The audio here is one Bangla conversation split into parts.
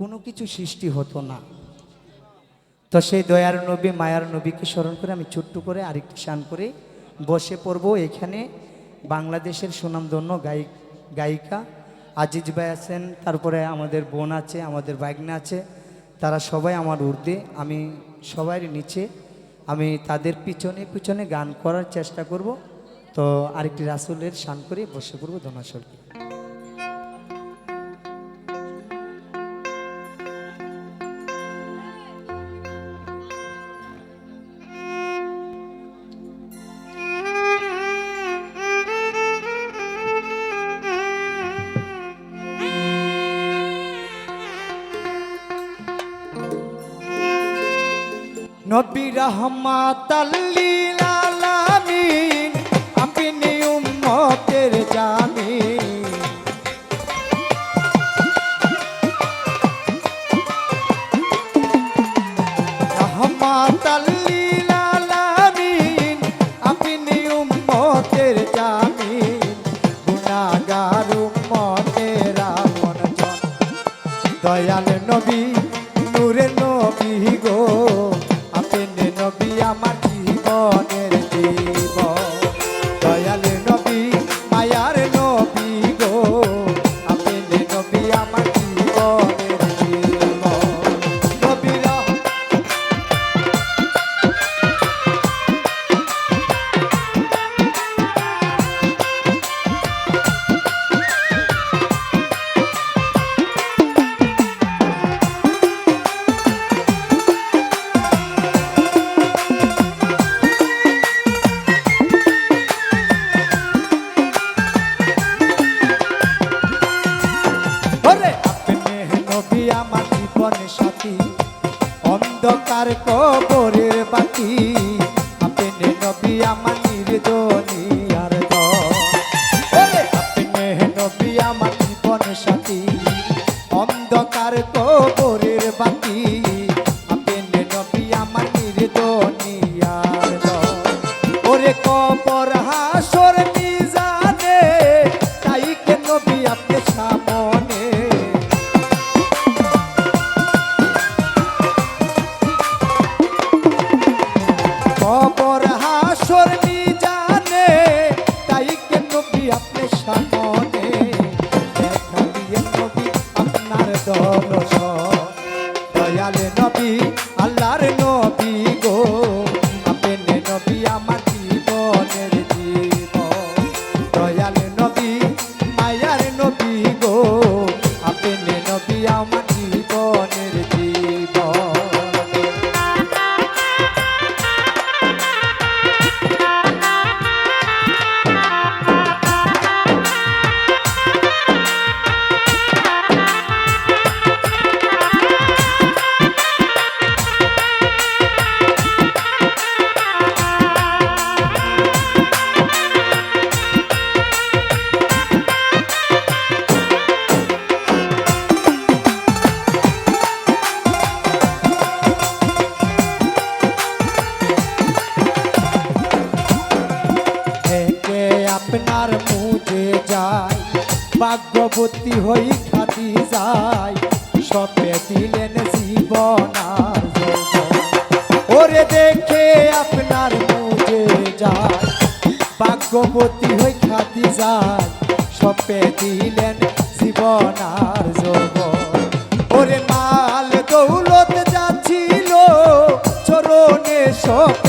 কোনো কিছু সৃষ্টি হতো না। তো সেই দয়ার নবী, মায়ার নবীকে স্মরণ করে আমি ছোট্ট করে আরেকটি শান করে বসে পড়ব এখানে বাংলাদেশের সুনামধন্য গায়িক, গায়িকা আজিজ ভাই আছেন, তারপরে আমাদের বোন আছে, আমাদের বাইগনা আছে, তারা সবাই আমার ঊর্ধ্বে। আমি সবার নিচে, আমি তাদের পিছনে পিছনে গান করার চেষ্টা করব। তো আরেকটি রাসুলের শান করে বসে পড়ব ধনাশলকে নবী রহমাত লিল আলামিন আপনি সাথী ভাগ্যবতী হই খাতি যায় সপে দিলেন জীবন আর যৌবন। ওরে দেখে আপনার মুজে যায়, ভাগ্যবতী হই খাতি যায় সপে দিলেন জীবন আর যৌবন। ওরে মাল দৌলত যাচ্ছিল, চরণে সপে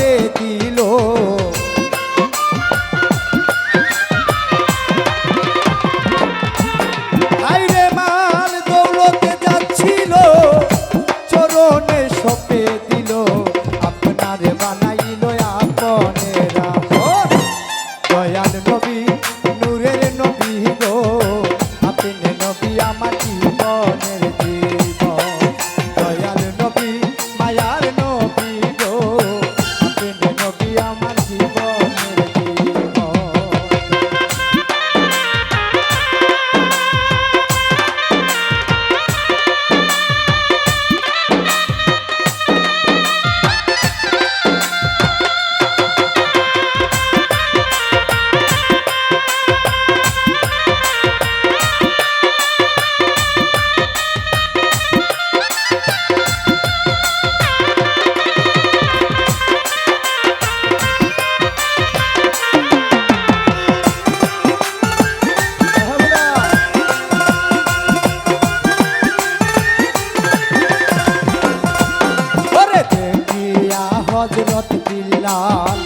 লাল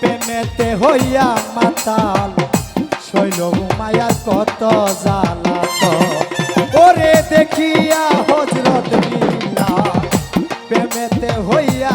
প্রেমেতে হইয়া মাতাল শৈল মায়ার কত জ্বালাত। ওরে দেখিয়া হজরত বিলাল প্রেমেতে হইয়া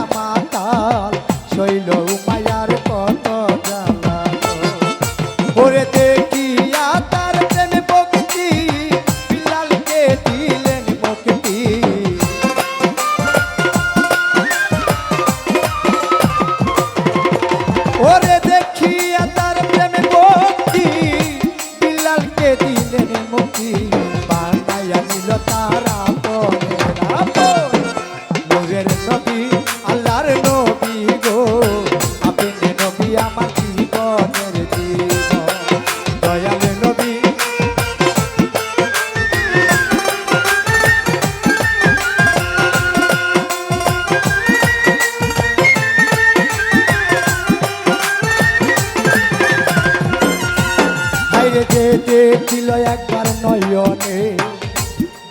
যে দেখছিল একবার নয়নে,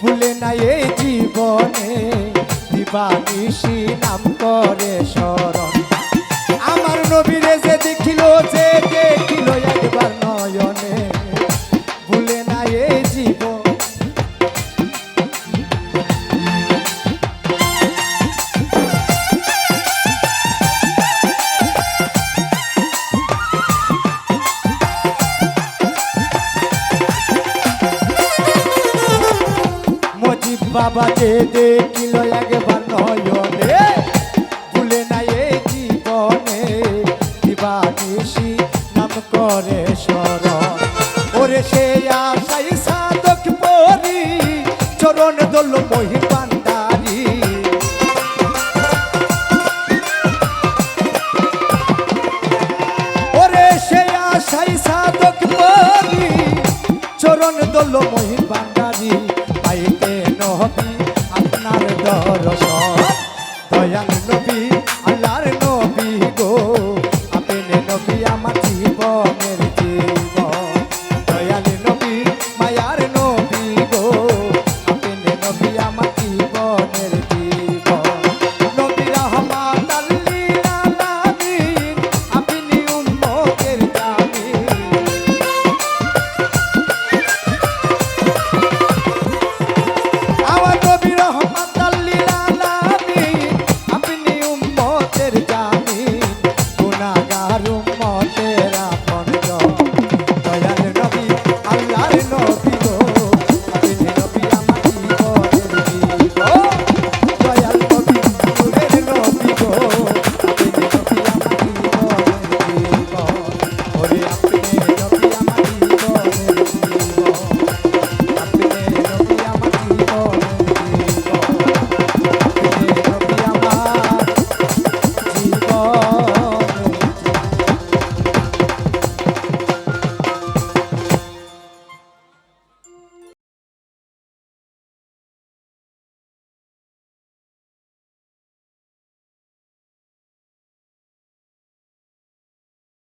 ভুলে নাই এই জীবনে দিবানিশি নাম করে শরণ। আমার নবীরে যে দেখিল যে বাবা যে দেখিল একবার নয়নে। ভুলে নাই এই জীবনে দিবানিশি নাম করে স্মরণ। ওরে সে আশাই সাধক পরি, চরণ দল মহিপান্ডারি